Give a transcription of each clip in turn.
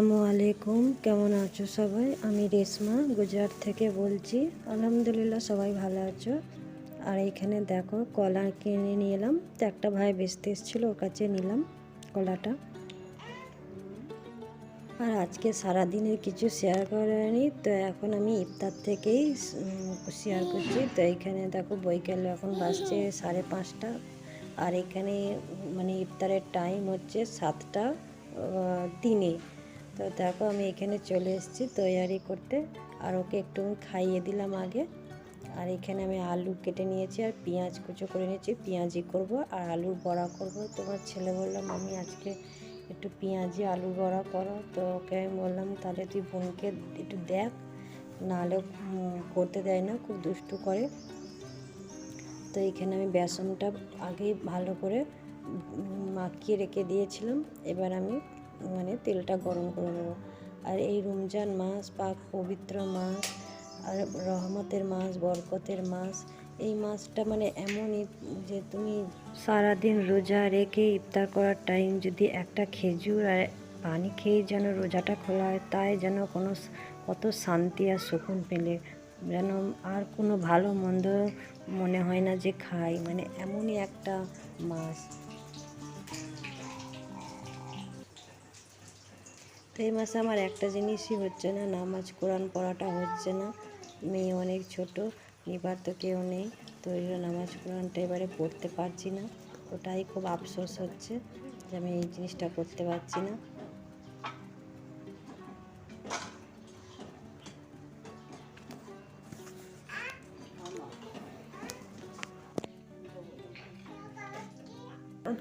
আসসালামু আলাইকুম। কেমন আছো সবাই? আমি রেশমা, গুজরাট থেকে বলছি। আলহামদুলিল্লাহ, সবাই ভালো আছো। আর এইখানে দেখো, কলা কিনে নিয়ে এলাম তো একটা ভাই বেচতে এসেছিল, ওর কাছে নিলাম কলাটা। আর আজকে সারাদিনের কিছু শেয়ার করেনি, তো এখন আমি ইফতার থেকেই শেয়ার করছি। তো এইখানে দেখো বৈকালে এখন বাজছে সাড়ে পাঁচটা। আর এখানে মানে ইফতারের টাইম হচ্ছে সাতটা তিনে। তো দেখো আমি এখানে চলে এসেছি তৈয়ারি করতে। আর ওকে একটু খাইয়ে দিলাম আগে। আর এখানে আমি আলু কেটে নিয়েছি আর পেঁয়াজ কুচো করে নিয়েছি। পেঁয়াজি করব আর আলুর বড়া করব। তোমার ছেলে বললাম আমি আজকে একটু পেঁয়াজি আলু বড়া করো। তো ওকে আমি বললাম, তাহলে তুই বোনকে একটু দেখ। নাহলে করতে দেয় না, খুব দুষ্টু করে। তো এখানে আমি বেসনটা আগেই ভালো করে মাখিয়ে রেখে দিয়েছিলাম। এবার আমি মানে তেলটা গরম করে নেব। আর এই রমজান মাস, পাক পবিত্র মাস, আর রহমতের মাস, বরকতের মাস, এই মাসটা মানে এমনই যে তুমি সারাদিন রোজা রেখে ইফতার করার টাইম যদি একটা খেজুর আর পানি খেয়ে যেন রোজাটা খোলা হয়, তাই যেন কোনো কত শান্তি আর সুকুন পেলে। যেন আর কোনো ভালো মন্দ মনে হয় না যে খাই। মানে এমনই একটা মাস। তো এই মাসে আমার একটা জিনিসই হচ্ছে না, নামাজ, কোরআন পড়াটা হচ্ছে না। মেয়ে অনেক ছোট নিবার তো কেউ নেই, তো নামাজ, কোরআনটা এবারে পড়তে পারছি না। ওটাই খুব আফসোস হচ্ছে যে আমি এই জিনিসটা করতে পারছি না।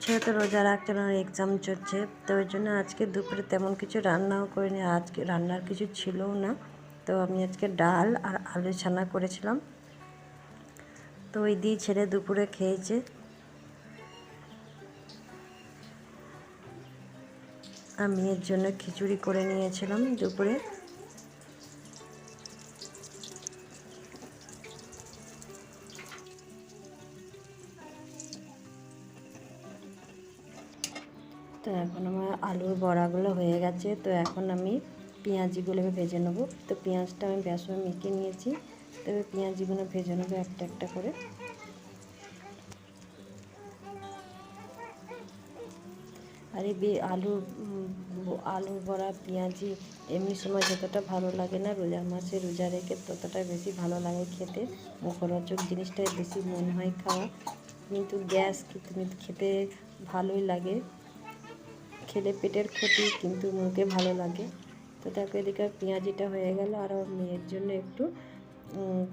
ছেলে তো রোজা রাখছে না এক্সাম চলছে। তো ওই জন্য আজকে দুপুরে তেমন কিছু রান্নাও করিনি। আজকে রান্নার কিছু ছিলও না। তো আমি আজকে ডাল আর আলু ছানা করেছিলাম। তো ওই দিয়ে ছেলে দুপুরে খেয়েছে। আমি এর জন্য খিচুড়ি করে নিয়েছিলাম দুপুরে। তো এখন আমার আলুর বড়াগুলো হয়ে গেছে। তো এখন আমি পেঁয়াজিগুলো ভেজে নেব। তো পেঁয়াজটা আমি বেসন মেখে নিয়েছি। তবে পেঁয়াজিগুলো ভেজে নেব একটা একটা করে। আর এই আলু আলুর বড়া, পেঁয়াজি এমনি সময় যতটা ভালো লাগে না, রোজার মাসে রোজা রেখে ততটা বেশি ভালো লাগে খেতে। মুখরোচক জিনিসটাই বেশি মনে হয় খাওয়া। কিন্তু গ্যাস কি তুমি খেতে ভালোই লাগে। খেলে পেটের ক্ষতি কিন্তু মুখে ভালো লাগে। তো দেখো এদিকে পেঁয়াজিটা হয়ে গেল আর মেয়ের জন্য একটু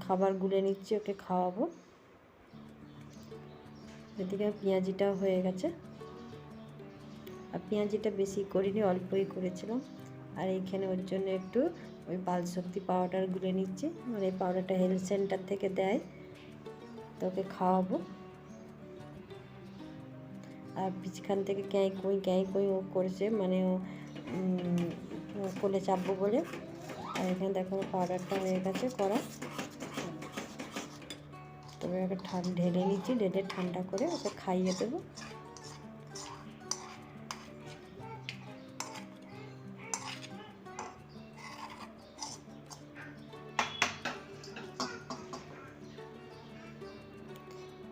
খাবার গুলে নিচ্ছি, ওকে খাওয়াবো। এদিকে পেঁয়াজিটাও হয়ে গেছে। আর পেঁয়াজিটা বেশি করিনি, অল্পই করেছিলাম। আর এইখানে ওর জন্য একটু ওই বাল শক্তি পাউডার গুলে নিচ্ছি। মানে পাউডারটা হেলথ সেন্টার থেকে দেয়। তো ওকে খাওয়াবো। আর পিছখান থেকে ক্যাঁই কুই ক্যাঁই কুই ও করেছে মানে ও কোলে চাপবো বলে। আর এখানে দেখো পাউডারটা হয়ে গেছে করা। তবে ওকে ঠান্ডা ঢেলে নিচ্ছি, ঢেলে ঠান্ডা করে ওকে খাইয়ে দেবো।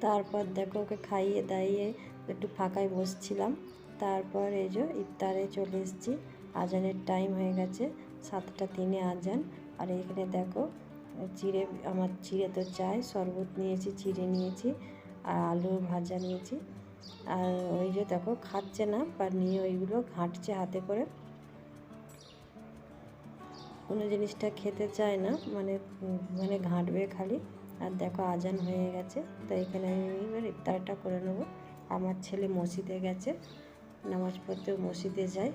তারপর দেখো ওকে খাইয়ে দাইয়ে একটু ফাঁকায় বসছিলাম। তারপর এই যে ইফতারে চলে এসেছি। আজানের টাইম হয়ে গেছে, সাতটা তিনে আজান। আর এখানে দেখো, চিড়ে, আমার চিড়ে তো চাই, শরবত নিয়েছি, চিড়ে নিয়েছি, আর আলু ভাজা নিয়েছি। আর ওই যে দেখো, খাচ্ছে না বা নিয়ে ওইগুলো ঘাঁটছে হাতে করে। কোনো জিনিসটা খেতে চায় না মানে মানে ঘাঁটবে খালি। আর দেখো, আজান হয়ে গেছে, তো এখানে আমি এবার ইফতারটা করে নেব। আমার ছেলে মসজিদে গেছে, নামাজ পড়তে মসজিদে যায়।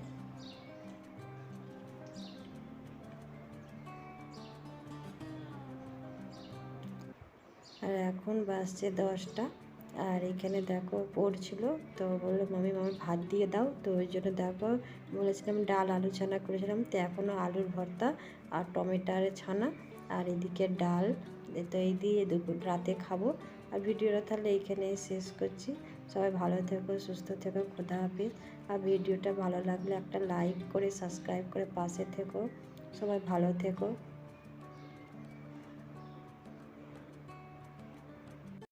আর এখন বাজছে দশটা, আর এখানে দেখো পড়ছিল, তো বলল, মামি মামি, ভাত দিয়ে দাও। তো ওই জন্য দেখো বলেছিলাম ডাল, আলু ছানা করেছিলাম, তো এখনও আলুর ভর্তা আর টমেটোর ছানা, আর এদিকে ডাল। তো এই দিয়ে দুপুর, রাতে খাব। আর ভিডিওটা তাহলে এইখানে শেষ করছি। সবাই ভালো থেকো, সুস্থ থেকো, খোদা হাফিজ। আর ভিডিওটা ভালো লাগলে একটা লাইক করে সাবস্ক্রাইব করে পাশে থেকো। সবাই ভালো থেকো।